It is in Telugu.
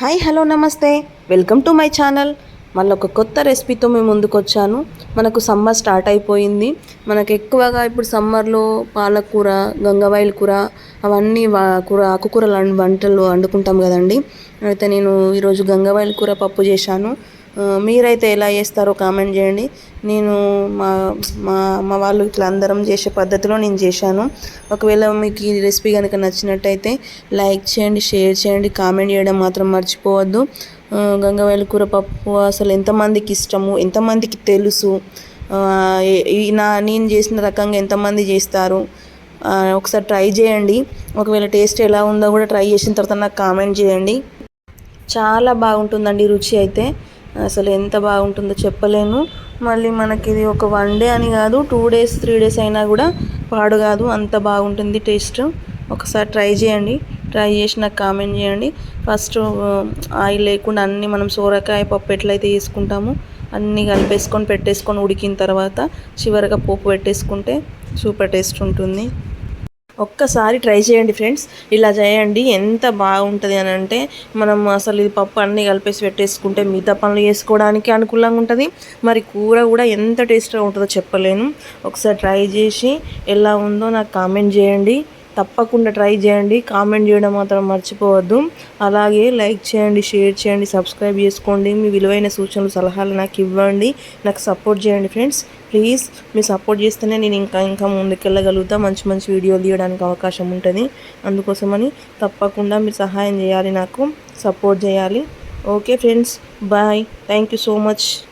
హాయ్ హలో నమస్తే. Welcome to my channel. మళ్ళీ ఒక కొత్త రెసిపీతో మేము ముందుకు వచ్చాను మనకు సమ్మర్ స్టార్ట్ అయిపోయింది. మనకు ఎక్కువగా ఇప్పుడు సమ్మర్లో పాలకూర గంగవాయిల కూర అవన్నీ వా కూర ఆకుకూరలు వంటలు వండుకుంటాం కదండి. అయితే నేను ఈరోజు గంగవాయిల కూర పప్పు చేశాను. మీరైతే ఎలా చేస్తారో కామెంట్ చేయండి. నేను మా మా అమ్మ వాళ్ళు ఇట్లా అందరం చేసే పద్ధతిలో నేను చేశాను. ఒకవేళ మీకు ఈ రెసిపీ కనుక నచ్చినట్టయితే లైక్ చేయండి షేర్ చేయండి కామెంట్ చేయడం మాత్రం మర్చిపోవద్దు. గంగవేల కూర పప్పు అసలు ఎంతమందికి ఇష్టము ఎంతమందికి తెలుసు? నా నేను చేసిన రకంగా ఎంతమంది చేస్తారు? ఒకసారి ట్రై చేయండి. ఒకవేళ టేస్ట్ ఎలా ఉందో కూడా ట్రై చేసిన తర్వాత నాకు కామెంట్ చేయండి. చాలా బాగుంటుందండి రుచి అయితే. అసలు ఎంత బాగుంటుందో చెప్పలేను. మళ్ళీ మనకి ఇది ఒక వన్ డే అని కాదు టూ డేస్ త్రీ డేస్ అయినా కూడా పాడు కాదు అంత బాగుంటుంది టేస్ట్. ఒకసారి ట్రై చేయండి. ట్రై చేసి నాకు కామెంట్ చేయండి. ఫస్ట్ ఆయిల్ లేకుండా అన్నీ మనం సోరకాయ పప్పు ఎట్లయితే తీసుకుంటామో అన్నీ కలిపేసుకొని పెట్టేసుకొని ఉడికిన తర్వాత చివరిగా పోపు పెట్టేసుకుంటే సూపర్ టేస్ట్ ఉంటుంది. ఒక్కసారి ట్రై చేయండి ఫ్రెండ్స్. ఇలా చేయండి. ఎంత బాగుంటుంది అని అంటే మనం అసలు ఇది పప్పు అన్నీ కలిపేసి పెట్టేసుకుంటే మిగతా పనులు చేసుకోవడానికి అనుకూలంగా ఉంటుంది. మరి కూర కూడా ఎంత టేస్ట్గా ఉంటుందో చెప్పలేను. ఒకసారి ట్రై చేసి ఎలా ఉందో నాకు కామెంట్ చేయండి. తప్పకుండా ట్రై చేయండి. కామెంట్ చేయడం మాత్రం మర్చిపోవద్దు. అలాగే లైక్ చేయండి షేర్ చేయండి సబ్స్క్రైబ్ చేసుకోండి. మీ విలువైన సూచనలు సలహాలు నాకు ఇవ్వండి. నాకు సపోర్ట్ చేయండి ఫ్రెండ్స్. ప్లీజ్ మీరు సపోర్ట్ చేస్తేనే నేను ఇంకా ఇంకా ముందుకెళ్ళగలుగుతా. మంచి మంచి వీడియోలు తీయడానికి అవకాశం ఉంటుంది. అందుకోసమని తప్పకుండా మీరు సహాయం చేయాలి నాకు. సపోర్ట్ చేయాలి. Okay friends. Bye. Thank you so much.